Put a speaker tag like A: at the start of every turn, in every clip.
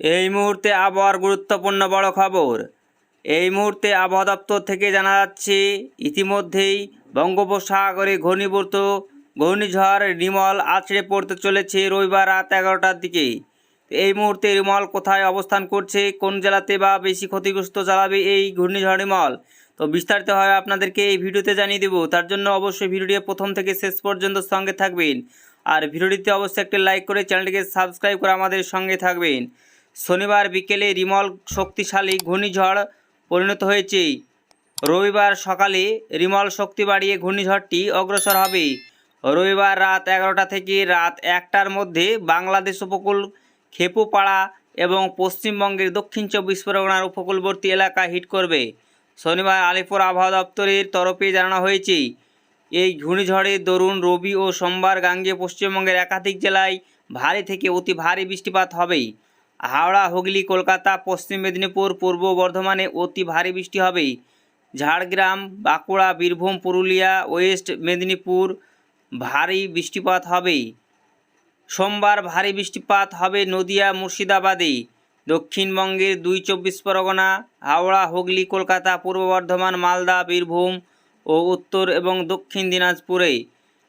A: এই মুহূর্তে আবহাওয়ার গুরুত্বপূর্ণ বড় খবর। এই মুহূর্তে আবহাওয়া দপ্তর থেকে জানা যাচ্ছে, ইতিমধ্যেই বঙ্গোপসাগরে ঘূর্ণীভূত ঘূর্ণিঝড় রিমল আছড়ে পড়তে চলেছে রবিবার রাত এগারোটার দিকে। এই মুহূর্তে রিমল কোথায় অবস্থান করছে, কোন জেলাতে বা বেশি ক্ষতিগ্রস্ত চালাবে এই ঘূর্ণিঝড় রিমল তো বিস্তারিতভাবে আপনাদেরকে এই ভিডিওতে জানিয়ে দেবো। তার জন্য অবশ্যই ভিডিওটি প্রথম থেকে শেষ পর্যন্ত সঙ্গে থাকবেন। আর ভিডিওটিতে অবশ্যই একটি লাইক করে চ্যানেলটিকে সাবস্ক্রাইব করে আমাদের সঙ্গে থাকবেন। শনিবার বিকেলে রিমল শক্তিশালী ঘূর্ণিঝড় পরিণত হয়েছে। রবিবার সকালে রিমল শক্তি বাড়িয়ে ঘূর্ণিঝড়টি অগ্রসর হবে। রবিবার রাত এগারোটা থেকে রাত একটার মধ্যে বাংলাদেশ উপকূল, খেপুপাড়া এবং পশ্চিমবঙ্গের দক্ষিণ চব্বিশ পরগনার উপকূলবর্তী এলাকা হিট করবে। শনিবার আলিপুর আবহাওয়া দপ্তরের তরফে জানানো হয়েছে, এই ঘূর্ণিঝড়ের দরুন, রবি ও সোমবার গাঙ্গে পশ্চিমবঙ্গের একাধিক জেলায় ভারী থেকে অতি ভারী বৃষ্টিপাত হবে। হাওড়া, হুগলি, কলকাতা, পশ্চিম মেদিনীপুর, পূর্ব বর্ধমানে অতি ভারী বৃষ্টি হবে ঝাড়গ্রাম, বাঁকুড়া, বীরভূম, পুরুলিয়া, ওয়েস্ট মেদিনীপুর ভারী বৃষ্টিপাত হবে সোমবার ভারী বৃষ্টিপাত হবে নদিয়া, মুর্শিদাবাদে। দক্ষিণবঙ্গের দুই চব্বিশ পরগনা, হাওড়া, হুগলি, কলকাতা, পূর্ব বর্ধমান, মালদা, বীরভূম ও উত্তর এবং দক্ষিণ দিনাজপুরে।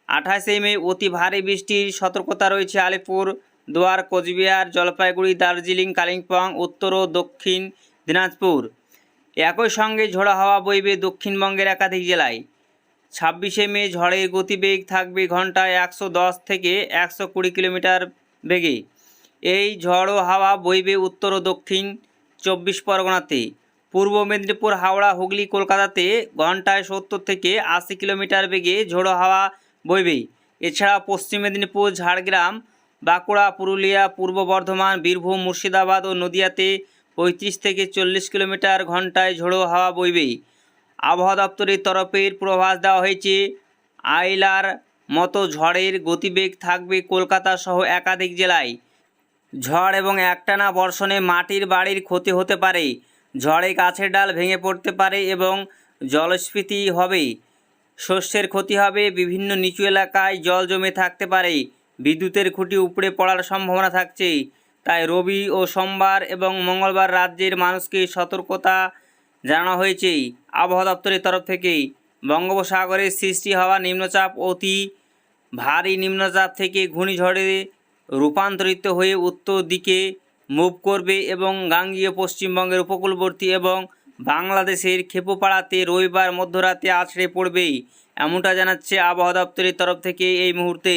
A: আঠাশে মে অতি ভারী বৃষ্টির সতর্কতা রয়েছে আলিপুর দুয়ার, কোচবিহার, জলপাইগুড়ি, দার্জিলিং, কালিম্পং, উত্তর ও দক্ষিণ দিনাজপুর। একই সঙ্গে ঝোড়ো হাওয়া বইবে দক্ষিণবঙ্গের একাধিক জেলায়। ছাব্বিশে মে ঝড়ের গতিবেগ থাকবে ঘন্টায় একশো দশ থেকে একশো কুড়ি কিলোমিটার বেগে। এই ঝড়ো হাওয়া বইবে উত্তর ও দক্ষিণ চব্বিশ পরগনাতে। পূর্ব মেদিনীপুর, হাওড়া, হুগলি, কলকাতাতে ঘন্টায় সত্তর থেকে আশি কিলোমিটার বেগে ঝোড়ো হাওয়া বইবে। এছাড়া পশ্চিম মেদিনীপুর, ঝাড়গ্রাম বাঁকুড়া, পুরুলিয়া, পূর্ব বর্ধমান, বীরভূম, মুর্শিদাবাদ ও নদিয়াতে পঁয়ত্রিশ থেকে চল্লিশ কিলোমিটার ঘন্টায় ঝোড়ো হাওয়া বইবে। আবহাওয়া দপ্তরের তরফের পূর্বাভাস দেওয়া হয়েছে, আইলার মতো ঝড়ের গতিবেগ থাকবে কলকাতা সহ একাধিক জেলায়। ঝড় এবং একটানা বর্ষণে মাটির বাড়ির ক্ষতি হতে পারে, ঝড়ে গাছের ডাল ভেঙে পড়তে পারে এবং জলস্ফীতি হবে। শস্যের ক্ষতি হবে, বিভিন্ন নিচু এলাকায় জল জমে থাকতে পারে বিদ্যুতের খুঁটি উপড়ে পড়ার সম্ভাবনা থাকছে তাই রবি ও সোমবার এবং মঙ্গলবার রাজ্যের মানুষকে সতর্কতা জানানো হয়েছে আবহাওয়া দপ্তরের তরফ থেকে বঙ্গোপসাগরে সৃষ্টি হওয়া নিম্নচাপ অতি ভারী নিম্নচাপ থেকে ঘূর্ণিঝড়ে রূপান্তরিত হয়ে উত্তর দিকে মুভ করবে এবং গাঙ্গীয় পশ্চিমবঙ্গের উপকূলবর্তী এবং বাংলাদেশের খেপুপাড়াতে রবিবার মধ্যরাতে আছড়ে পড়বে এমনটা জানাচ্ছে আবহাওয়া দপ্তরের তরফ থেকে এই মুহূর্তে